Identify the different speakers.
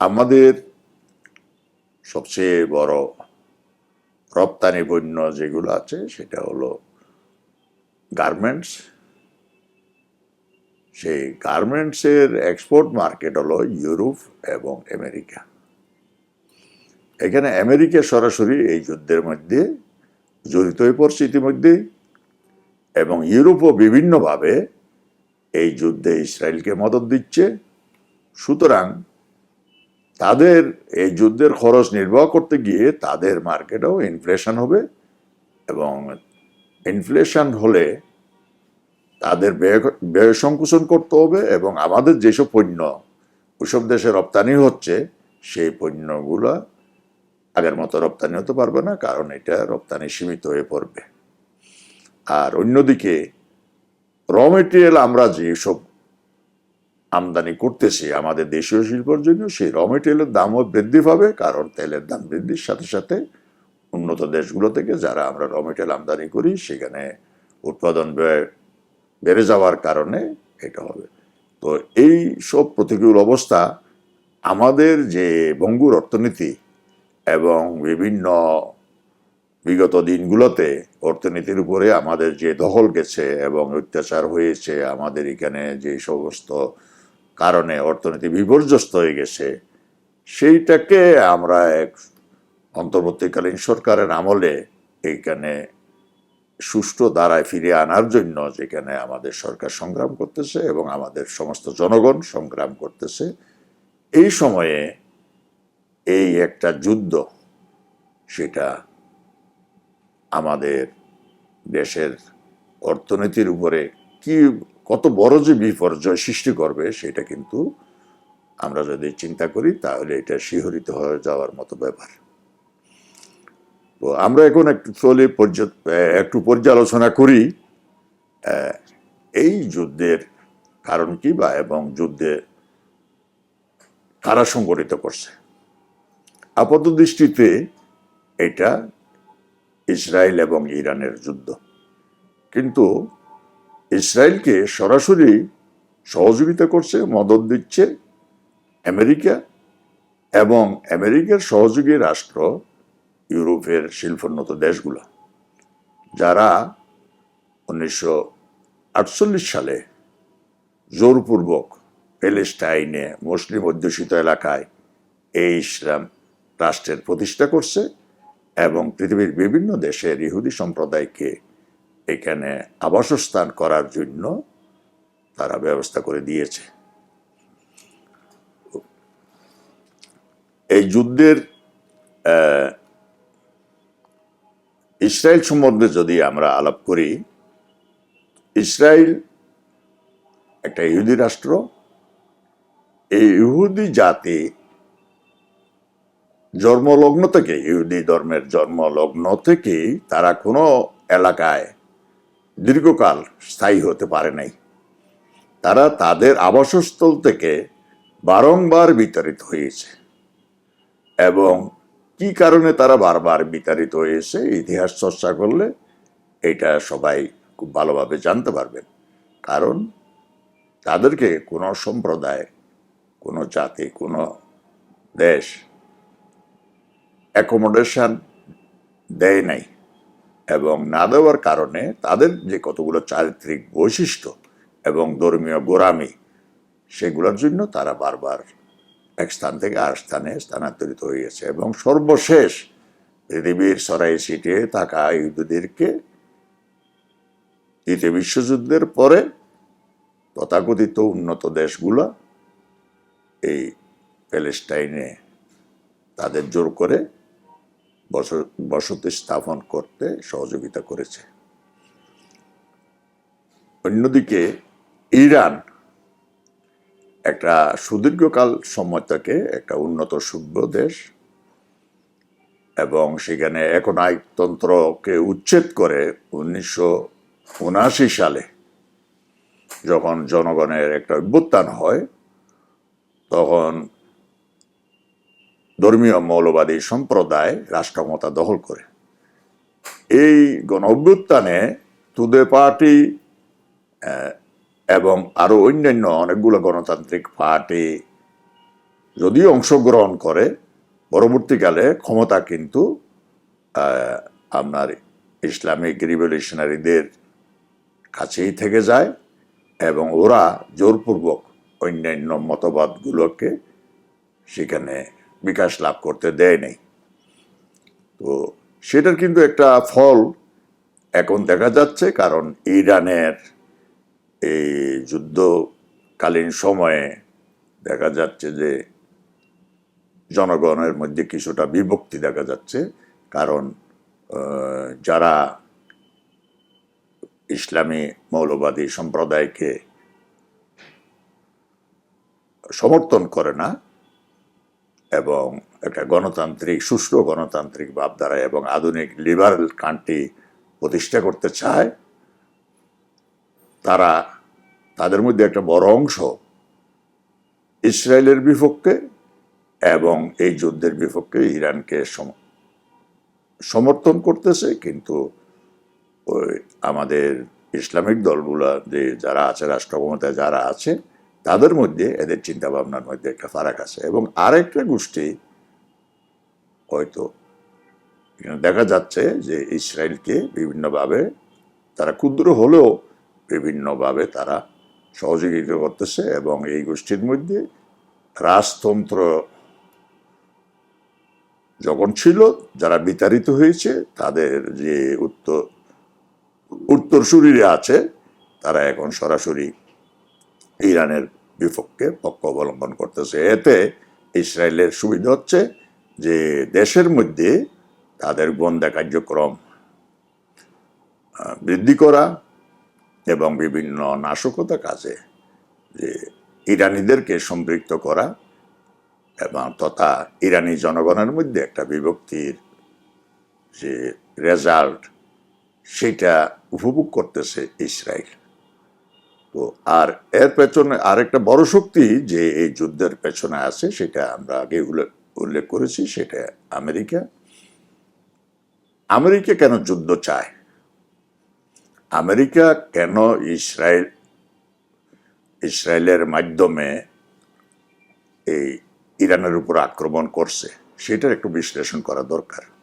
Speaker 1: আমাদের সবচেয়ে বড় রপ্তানি পণ্য যেগুলো আছে, সেটা হলো গার্মেন্টস সেই গার্মেন্টসের এক্সপোর্ট মার্কেট হলো ইউরোপ এবং আমেরিকা। এখানে আমেরিকা সরাসরি এই যুদ্ধের মধ্যে জড়িত হয়ে পড়ছে ইতিমধ্যেই এবং ইউরোপও বিভিন্নভাবে এই যুদ্ধে ইসরায়েলকে মদত দিচ্ছে। সুতরাং তাদের এই যুদ্ধের খরচ নির্বাহ করতে গিয়ে তাদের মার্কেটেও ইনফ্লেশন হবে এবং ইনফ্লেশন হলে তাদের ব্যয় ব্যয় সংকুচন করতে হবে এবং আমাদের যেসব পণ্য ওইসব দেশে রপ্তানি হচ্ছে, সেই পণ্যগুলো আগের মতো রপ্তানি হতে পারবে না কারণ এটা রপ্তানি সীমিত হয়ে পড়বে। আর অন্যদিকে র মেটেরিয়াল আমরা যেসব আমদানি করতেছি। আমাদের দেশীয় শিল্পর জন্য সেই র মেটেরিয়ালের দামও বৃদ্ধি পাবে, কারণ তেলের দাম বৃদ্ধির সাথে সাথে উন্নত দেশগুলো থেকে যারা আমরা র মেটেরিয়াল আমদানি করি, সেখানে উৎপাদন ব্যয় বেড়ে যাওয়ার কারণে এটা হবে। তো এই সব প্রতিকূল অবস্থা আমাদের যে বঙ্গুর অর্থনীতি এবং বিভিন্ন বিগত দিনগুলোতে অর্থনীতির উপরে আমাদের যে দখল গেছে এবং অত্যাচার হয়েছে, আমাদের এখানে যে সমস্ত কারণে অর্থনীতি বিপর্যস্ত হয়ে গেছে, সেইটাকে আমরা এক অন্তর্বর্তীকালীন সরকারের আমলে এইখানে সুষ্ঠু দ্বারায় ফিরিয়ে আনার জন্য যেখানে আমাদের সরকার সংগ্রাম করতেছে এবং আমাদের সমস্ত জনগণ সংগ্রাম করতেছে, এই সময়ে এই একটা যুদ্ধ, সেটা আমাদের দেশের অর্থনীতির উপরে কি কত বড় যে বিপর্যয় সৃষ্টি করবে, সেটা কিন্তু আমরা যদি চিন্তা করি, তাহলে এটা শিহরিত হয়ে যাওয়ার মতো ব্যাপার। তো আমরা এখন একটু চলে একটু পর্যালোচনা করি এই যুদ্ধের কারণ কি বা এবং যুদ্ধে কারা সংগঠিত করছে? আপাত দৃষ্টিতে এটা ইসরায়েল এবং ইরানের যুদ্ধ। কিন্তু ইসরায়েলকে সরাসরি সহযোগিতা করছে, মদত দিচ্ছে আমেরিকা এবং আমেরিকার সহযোগী রাষ্ট্র ইউরোপের শিল্পোন্নত দেশগুলো, যারা উনিশশো আটচল্লিশ সালে জোরপূর্বক প্যালেস্টাইনে মুসলিম অধ্যুষিত এলাকায় এই ইসলাম রাষ্ট্রের প্রতিষ্ঠা করছে এবং পৃথিবীর বিভিন্ন দেশের ইহুদি সম্প্রদায়কে এখানে আবাসস্থান করার জন্য তারা ব্যবস্থা করে দিয়েছে। এই যুদ্ধের ইসরায়েল সম্বন্ধে যদি আমরা আলাপ করি, ইসরায়েল একটা ইহুদি রাষ্ট্র, এই ইহুদি জাতি জন্মলগ্ন থেকে ইহুদি ধর্মের জন্মলগ্ন থেকেই তারা কোনো এলাকায় দীর্ঘকাল স্থায়ী হতে পারে নাই। তারা তাদের আবাসস্থল থেকে বারংবার বিতাড়িত হয়েছে। এবং কি কারণে তারা বারবার বিতাড়িত হয়েছে, ইতিহাস চর্চা করলে এটা সবাই খুব ভালোভাবে জানতে পারবেন। কারণ তাদেরকে কোনো সম্প্রদায়, কোনো জাতি, কোনো দেশ অ্যাকোমোডেশন দেয় নাই। এবং না দেওয়ার কারণে তাদের যে কতগুলো চারিত্রিক বৈশিষ্ট্য এবং ধর্মীয় গোড়ামি, সেগুলোর জন্য তারা বারবার এক স্থান থেকে আর স্থানে স্থানান্তরিত হয়েছে এবং সর্বশেষ পৃথিবীর সরাই সিটে থাকা ইহুদিদেরকে দ্বিতীয় বিশ্বযুদ্ধের পরে তথাকথিত উন্নত দেশগুলো এই প্যালেস্টাইনে তাদের জোর করে বসতি স্থাপন করতে সহযোগিতা করেছে। অন্যদিকে, ইরান একটা সুদীর্ঘকাল সময় থেকে একটা উন্নত সভ্য দেশ এবং সেখানে একনায়কতন্ত্রকে উচ্ছেদ করে উনিশশো উনআশি সালে যখন জনগণের একটা অভ্যুত্থান হয়, তখন ধর্মীয় মৌলবাদী সম্প্রদায় রাষ্ট্রক্ষমতা দখল করে। এই গণ অভ্যুত্থানে তুদে পার্টি এবং আরও অন্যান্য অনেকগুলো গণতান্ত্রিক পার্টি যদিও অংশগ্রহণ করে, পরবর্তীকালে ক্ষমতা কিন্তু আপনার ইসলামিক রিভলিউশনারিদের কাছেই থেকে যায় এবং ওরা জোরপূর্বক অন্যান্য মতবাদগুলোকে সেখানে বিকাশ লাভ করতে দেয় নাই। তো সেটার কিন্তু একটা ফল এখন দেখা যাচ্ছে, কারণ ইরানের এই যুদ্ধকালীন সময়ে দেখা যাচ্ছে যে জনগণের মধ্যে কিছুটা বিভক্তি দেখা যাচ্ছে, কারণ যারা ইসলামী মৌলবাদী সম্প্রদায়কে সমর্থন করে না এবং একটা গণতান্ত্রিক সুষ্ঠু গণতান্ত্রিক ভাবধারা এবং আধুনিক লিবারেল কান্ট্রি প্রতিষ্ঠা করতে চায়, তারা তাদের মধ্যে একটা বড় অংশ ইসরায়েলের বিপক্ষে এবং এই যুদ্ধের বিপক্ষে ইরানকে সম- সমর্থন করতেছে, কিন্তু ওই আমাদের ইসলামিক দলগুলা যে যারা আছে রাষ্ট্র ক্ষমতায় যারা আছে তাদের মধ্যে, এদের চিন্তা ভাবনার মধ্যে একটা ফারাক আছে। এবং আরেকটা গোষ্ঠী হয়তো দেখা যাচ্ছে যে ইসরায়েলকে বিভিন্নভাবে, তারা ক্ষুদ্র হলেও বিভিন্নভাবে তারা সহযোগিতা করতেছে এবং এই গোষ্ঠীর মধ্যে রাজতন্ত্র যখন ছিল, যারা বিতাড়িত হয়েছে, তাদের যে উত্তর, উত্তরসূরিরা আছে, তারা এখন সরাসরি ইরানের বিপক্ষে পক্ষ অবলম্বন করতেছে। এতে ইসরায়েলের সুবিধা হচ্ছে যে দেশের মধ্যে তাদের গোয়েন্দা কার্যক্রম বৃদ্ধি করা এবং বিভিন্ন নাশকতা কাজে যে ইরানিদেরকে সম্পৃক্ত করা এবং তথা ইরানি জনগণের মধ্যে একটা বিভক্তির যে রেজাল্ট সেটা উপভোগ করতেছে ইসরায়েল। তো আর এর পেছনে আরেকটা বড় শক্তি যে এই যুদ্ধের পেছনে আছে, সেটা আমরা আগে উল্লেখ- করেছি, সেটা আমেরিকা। আমেরিকা কেন যুদ্ধ চায়? আমেরিকা কেন ইসরায়েল, ইসরায়েলের মাধ্যমে এই ইরানের উপর আক্রমণ করছে, সেটার একটু বিশ্লেষণ করা দরকার।